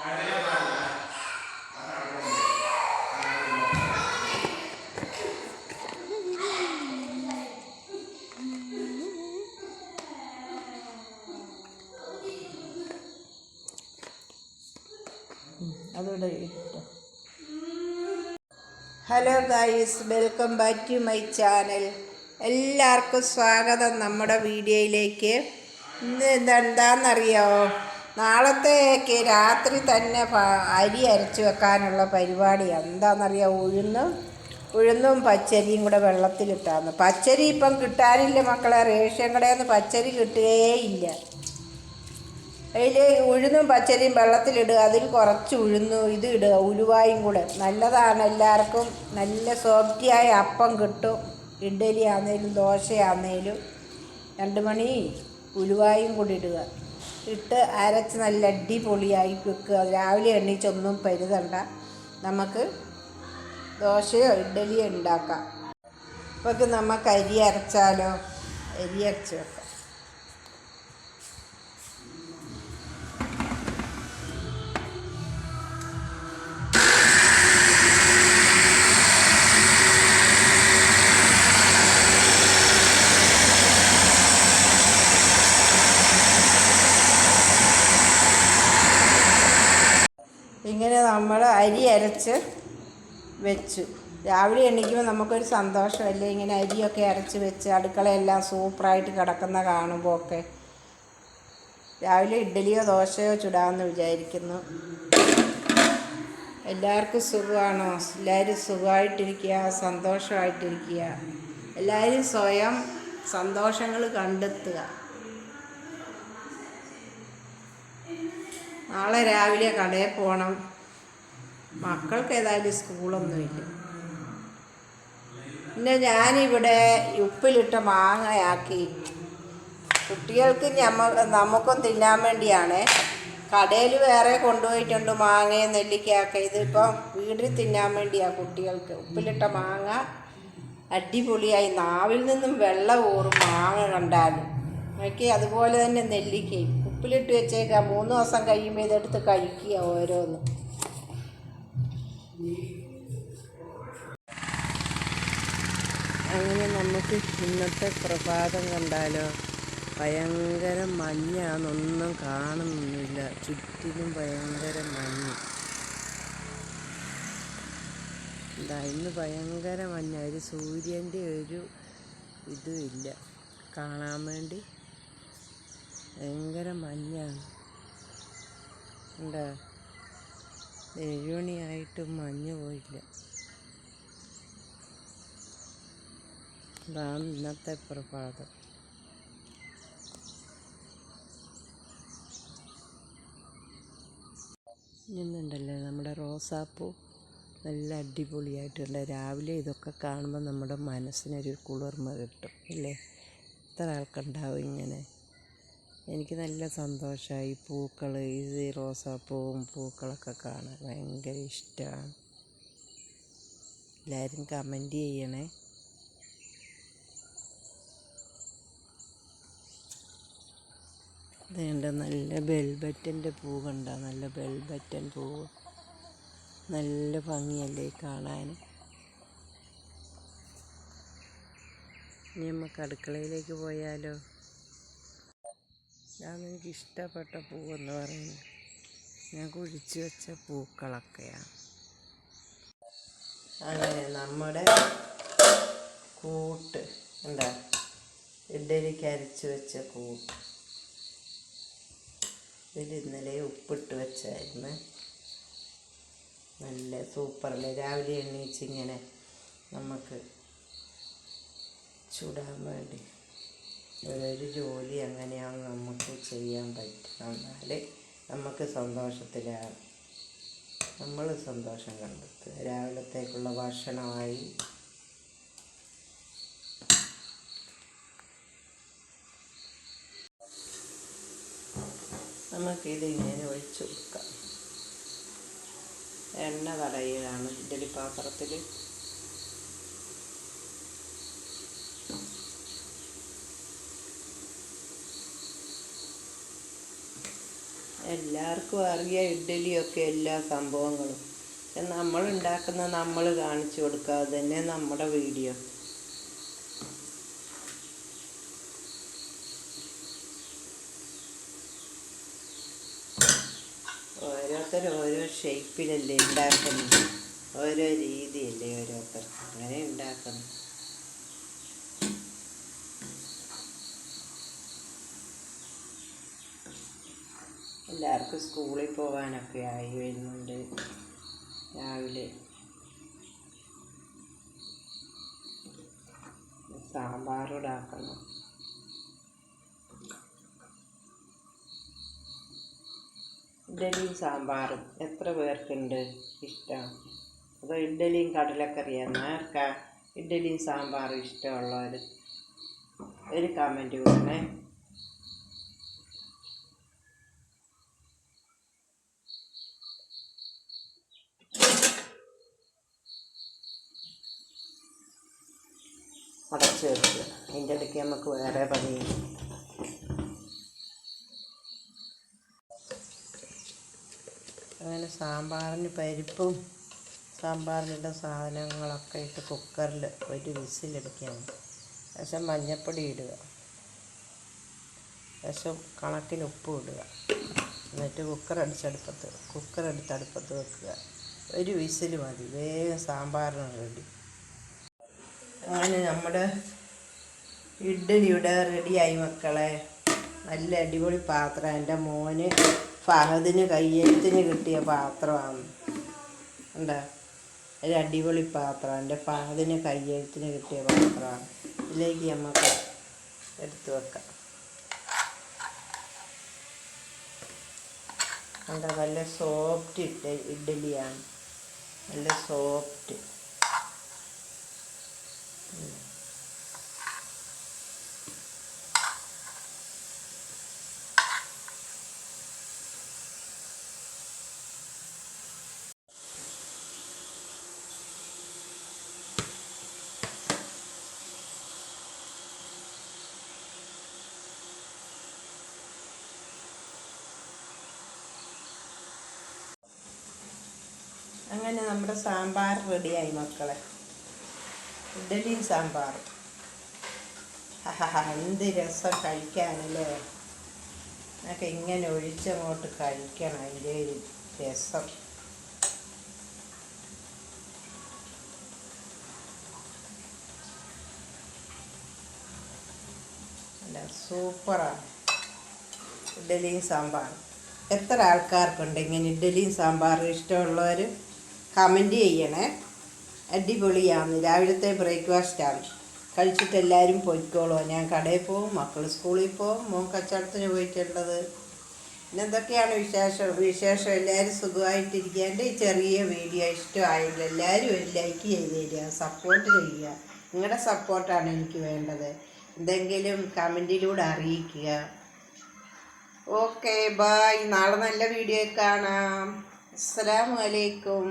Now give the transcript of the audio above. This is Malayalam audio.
Hello guys welcome back to my channel എല്ലാവർക്കും സ്വാഗതം നമ്മുടെ വീഡിയോയിലേക്ക്. ഇന്ന് എന്താണെന്നറിയോ നാളത്തേക്ക് രാത്രി തന്നെ അരി അരച്ച് വെക്കാനുള്ള പരിപാടി എന്താണെന്നറിയാം ഉഴുന്നും ഉഴുന്നും പച്ചരിയും കൂടെ വെള്ളത്തിലിട്ടാന്ന്. പച്ചരി ഇപ്പം കിട്ടാനില്ല മക്കളെ. റേഷൻ കടയിൽ നിന്ന് പച്ചരി കിട്ടുകയേയില്ല അതിൽ ഉഴുന്നും പച്ചരിയും വെള്ളത്തിലിടുക അതിൽ കുറച്ച് ഉഴുന്നു ഇത് ഇടുക ഉലുവായും കൂടെ. നല്ലതാണ് എല്ലാവർക്കും. നല്ല സോഫ്റ്റിയായ അപ്പം കിട്ടും. ഇഡ്ഡലി ആണെങ്കിലും ദോശയാണെങ്കിലും രണ്ട് മണി ഉലുവായും കൂടി ഇടുക. ഇട്ട് അരച്ച് നല്ല അടിപൊളിയായി വെക്കുക. രാവിലെ എണ്ണീച്ചൊന്നും പരുതണ്ട. നമുക്ക് ദോശയോ ഇഡ്ഡലിയോ ഉണ്ടാക്കാം. അപ്പോൾ നമുക്ക് അരി അരച്ചാലോ അരി അരച്ച് വെക്കാം. അരി അരച്ച് വെച്ചു. രാവിലെ എണീക്കുമ്പോൾ നമുക്കൊരു സന്തോഷമല്ലേ? ഇങ്ങനെ അരിയൊക്കെ അരച്ച് വെച്ച് അടുക്കളയെല്ലാം സൂപ്പറായിട്ട് കിടക്കുന്ന കാണുമ്പോൾ ഒക്കെ. രാവിലെ ഇഡ്ഡലിയോ ദോശയോ ചുടാമെന്ന് വിചാരിക്കുന്നു. എല്ലാവർക്കും സുഖമാണോ? എല്ലാവരും സുഖമായിട്ടിരിക്കുക സന്തോഷമായിട്ടിരിക്കുക. എല്ലാവരും സ്വയം സന്തോഷങ്ങൾ കണ്ടെത്തുക. നാളെ രാവിലെ കടയിൽ പോകണം മക്കൾക്ക് ഏതായാലും സ്കൂളൊന്നുമില്ല. പിന്നെ ഞാനിവിടെ ഉപ്പിലിട്ട മാങ്ങയാക്കി. കുട്ടികൾക്ക് ഞമ്മ നമുക്കും തിന്നാൻ വേണ്ടിയാണ്. കടയിൽ വേറെ കൊണ്ടുപോയിട്ടുണ്ട് മാങ്ങയും നെല്ലിക്കയൊക്കെ. ഇതിപ്പം വീട്ടിൽ തിന്നാൻ വേണ്ടിയാണ് കുട്ടികൾക്ക്. ഉപ്പിലിട്ട മാങ്ങ അടിപൊളിയായി. നാവിൽ നിന്നും വെള്ളം ഊറും മാങ്ങ കണ്ടാലും. നോക്കി അതുപോലെ തന്നെ നെല്ലിക്കയും. ഉപ്പിലിട്ട് വെച്ചേക്കാം. മൂന്ന് ദിവസം കഴിയുമ്പോൾ ഇതെടുത്ത് കഴിക്കുക ഓരോന്ന്. അങ്ങനെ നമുക്ക് ഇന്നത്തെ പ്രഭാതം കണ്ടാലോ? ഭയങ്കര മഞ്ഞാന്നൊന്നും കാണുന്നില്ല. ചുറ്റിലും ഭയങ്കര മഞ്ഞ്. എന്താ ഇന്ന് ഭയങ്കര മഞ്ഞ. ഒരു സൂര്യന്റെ ഒരു ഇതും ഇല്ല. കാണാൻ വേണ്ടി ഭയങ്കര മഞ്ഞാണ്. എന്താ? ഏഴുമണിയായിട്ടും മഞ്ഞ് പോയില്ല. ഇതാണ് ഇന്നത്തെ പ്രഭാതം. ഇന്നുണ്ടല്ലേ നമ്മുടെ റോസാപ്പൂ നല്ല അടിപൊളിയായിട്ടുണ്ട്. രാവിലെ ഇതൊക്കെ കാണുമ്പോൾ നമ്മുടെ മനസ്സിനൊരു കുളിർമ കിട്ടും ഇല്ലേ? എത്ര ആൾക്കുണ്ടാവും ഇങ്ങനെ. എനിക്ക് നല്ല സന്തോഷമായി പൂക്കൾ ഈ റോസാപ്പൂവും പൂക്കളൊക്കെ കാണാൻ ഭയങ്കര ഇഷ്ടമാണ് എല്ലാവരും കമന്റ് ചെയ്യണേ. ഇതേണ്ട നല്ല ബെൽബറ്റന്റെ പൂ നല്ല ബെൽബറ്റൻ പൂവ് നല്ല ഭംഗിയല്ലേ കാണാൻ ഇനി നമുക്ക് അടുക്കളയിലേക്ക് പോയാലോ? ഇതാണ് എനിക്ക് ഇഷ്ടപ്പെട്ട പൂവെന്ന് പറയുന്നത് ഞാൻ കുഴിച്ചു വെച്ച പൂക്കളൊക്കെയാണ് അങ്ങനെ നമ്മുടെ കൂട്ട് എന്താ ഇഡലിക്ക് അരച്ച് വെച്ച കൂട്ട്. ഇതിൽ ഇന്നലെ ഉപ്പിട്ട് വെച്ചായിരുന്നു. നല്ല സൂപ്പറല്ലേ? രാവിലെ എണ്ണീച്ച് ഇങ്ങനെ നമുക്ക് ചുടാൻ വേണ്ടി. ഓരോരു ജോലി എങ്ങനെയാണ് നമുക്ക് ചെയ്യാൻ പറ്റുക എന്നാൽ നമുക്ക് സന്തോഷത്തിലാണ്. നമ്മൾ സന്തോഷം കണ്ടെത്തുക. രാവിലത്തേക്കുള്ള ഭക്ഷണമായി. നമുക്കിത് ഇങ്ങനെ ഒഴിച്ചു കൊടുക്കാം. എണ്ണ തടയുകയാണ് ഇഡ്ഡലി പാത്രത്തിൽ എല്ലാവർക്കും അറിയാം ഇഡ്ഡലിയൊക്കെ എല്ലാ സംഭവങ്ങളും. നമ്മൾ ഉണ്ടാക്കുന്ന നമ്മൾ കാണിച്ചു കൊടുക്കുക തന്നെ നമ്മുടെ വീഡിയോ. ഓരോരുത്തർ ഓരോ ഷേപ്പിലല്ലേ ഉണ്ടാക്കുന്നത്? ഓരോ രീതിയല്ലേ ഓരോരുത്തർ അങ്ങനെ ഉണ്ടാക്കുന്നു എല്ലാവർക്കും സ്കൂളിൽ പോകാനൊക്കെ ആയി വരുന്നുണ്ട് രാവിലെ. സാമ്പാറോടാക്കണം ഇഡലിയും സാമ്പാറും എത്ര പേർക്കുണ്ട് ഇഷ്ടം? അതോ ഇഡലിയും കടലക്കറിയാണ് ആർക്കാ ഇഡലിയും സാമ്പാറും ഇഷ്ടമുള്ളവർ ഒരു കമന്റ് കൊടുക്കണേ അടച്ച് വെക്കുക. അതിന്റെ ഇടയ്ക്ക് നമുക്ക് വേറെ പണി അങ്ങനെ സാമ്പാറിന് പരിപ്പും സാമ്പാറിന്റെ സാധനങ്ങളൊക്കെ ഇട്ട് കുക്കറിൽ ഒരു വിസിലടിക്കണം ശേഷം മഞ്ഞൾപ്പൊടി ഇടുക. ശേഷം കണക്കിന് ഉപ്പ് ഇടുക. എന്നിട്ട് കുക്കർ അടിച്ചടുപ്പത്ത് കുക്കർ എടുത്ത് അടുപ്പത്ത് വെക്കുക. ഒരു വിസിൽ മതി. വേഗം സാമ്പാറിന് റെഡി. അങ്ങനെ നമ്മുടെ ഇഡ്ഡലി ഇവിടെ റെഡിയായി മക്കളെ. നല്ല അടിപൊളി പാത്രം. എന്റെ മോന് ഫഹദിന് കയ്യെഴുത്തിന് കിട്ടിയ പാത്രമാണ്. എന്താ ഒരു അടിപൊളി പാത്രം. എന്റെ ഫഹദിന് കയ്യെഴുത്തിന് കിട്ടിയ പാത്രമാണ്. ഇതിലേക്ക് നമുക്ക് എടുത്തു വെക്കാം. എന്താ നല്ല സോഫ്റ്റ് ഇഡ ഇഡ്ഡലിയാണ്. നല്ല സോഫ്റ്റ് അങ്ങനെ നമ്മുടെ സാമ്പാർ റെഡിയായി മക്കളെ. ഇഡലിയും സാമ്പാർ എന്ത് രസം കഴിക്കാനല്ലേ? എന്നൊക്കെ ഇങ്ങനെ ഒഴിച്ചങ്ങോട്ട് കഴിക്കണം അതിന്റെ ഒരു രസം. സൂപ്പറാണ് ഇഡലിയും സാമ്പാർ എത്ര ആൾക്കാർക്കുണ്ട് ഇങ്ങനെ ഇഡലിയും സാമ്പാറും? ഇഷ്ടമുള്ളവർ കമന്റ് ചെയ്യണേ. അടിപൊളിയാണ്. രാവിലത്തെ ബ്രേക്ക്ഫാസ്റ്റാണ്. കഴിച്ചിട്ട് എല്ലാവരും പൊയ്ക്കോളോ. ഞാൻ കടയിൽ പോവും മക്കൾ സ്കൂളിൽ പോവും മോൻ കച്ചവടത്തിന് പോയിട്ടുള്ളത്. പിന്നെ എന്തൊക്കെയാണ് വിശേഷം വിശേഷം എല്ലാവരും സുഖമായിട്ടിരിക്കാന്റെ ഈ ചെറിയ വീഡിയോ ഇഷ്ടമായില്ല എല്ലാവരും ഒരു ലൈക്ക് ചെയ്ത് തരിക സപ്പോർട്ട് ചെയ്യുക. നിങ്ങളുടെ സപ്പോർട്ടാണ് എനിക്ക് വേണ്ടത്. എന്തെങ്കിലും കമന്റിലൂടെ അറിയിക്കുക. ഓക്കെ ബായ് നാളെ നല്ല വീഡിയോ കാണാം. അസ്സാം അലൈക്കും.